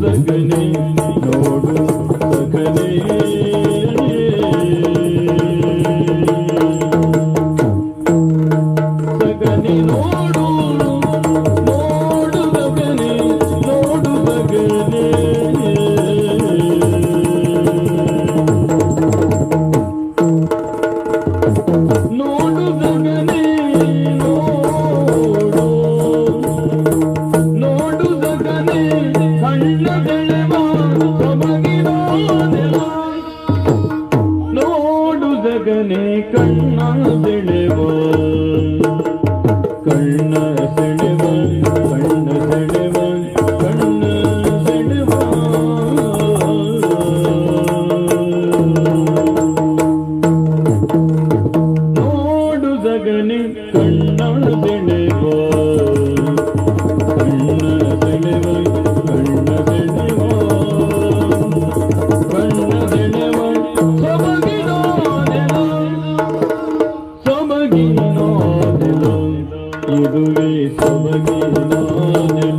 ಸಕನೆ ನೋಡು ಸಕನೆ ಸಕನೆ ನೋಡು. கண்ணால் தெளிவாய் கண்ண தெளிவாய் प्रभुवे समगीनानि